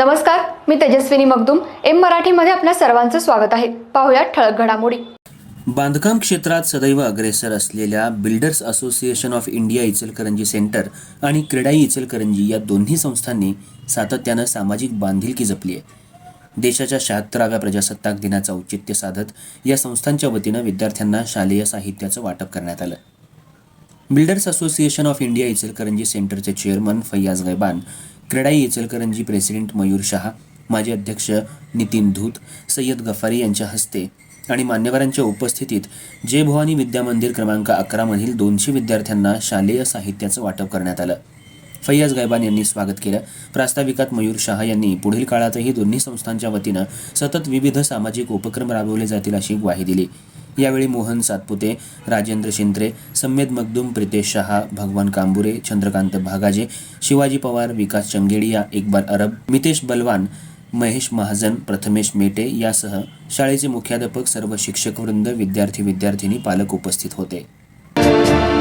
नमस्कार मी तेजस्विनी मगदुम. एम मराठीमध्ये आपल्या सर्वांचं स्वागत आहे. पाहुयात ठळक घडामोडी. बांधकाम क्षेत्रात सदैव अग्रेसर असलेल्या builders association of India Ichalkaranji centre आणि क्रीडाई इचलकरंजी या दोन्ही संस्थांनी सातत्यानं सामाजिक बांधिलकी जपली आहे. देशाच्या शहात्तराव्या प्रजासत्ताक दिनाचं औचित्य साधत या संस्थांच्या वतीनं विद्यार्थ्यांना शालेय साहित्याचं वाटप करण्यात आलं. Builders association of India Ichalkaranji सेंटरचे चेअरमन फैयाज गैबान क्रेडाई इचलकरंजी प्रेसिडेंट मयूर शहा माजी अध्यक्ष नितीन धूत सय्यद गफारी यांच्या हस्ते आणि मान्यवरांच्या उपस्थितीत जय भवानी विद्यामंदिर क्रमांक अकरामधील दोनशे विद्यार्थ्यांना शालेय साहित्याचं वाटप करण्यात आलं. फैयाज गायबान यांनी स्वागत केलं. प्रास्ताविकात मयूर शहा यांनी पुढील काळातही दोन्ही संस्थांच्या वतीनं सतत विविध सामाजिक उपक्रम राबवले जातील अशी ग्वाही दिली. यावेळी मोहन सातपुते राजेंद्र शिंत्रे सम्मेद मगदूम प्रितेश शहा भगवान कांबुरे चंद्रकांत भागाजे शिवाजी पवार विकास चंगेडिया इकबाल अरब मितेश बलवान महेश महाजन प्रथमेश मेटे यासह शाळेचे मुख्याध्यापक सर्व शिक्षकवृंद विद्यार्थी विद्यार्थिनी पालक उपस्थित होते.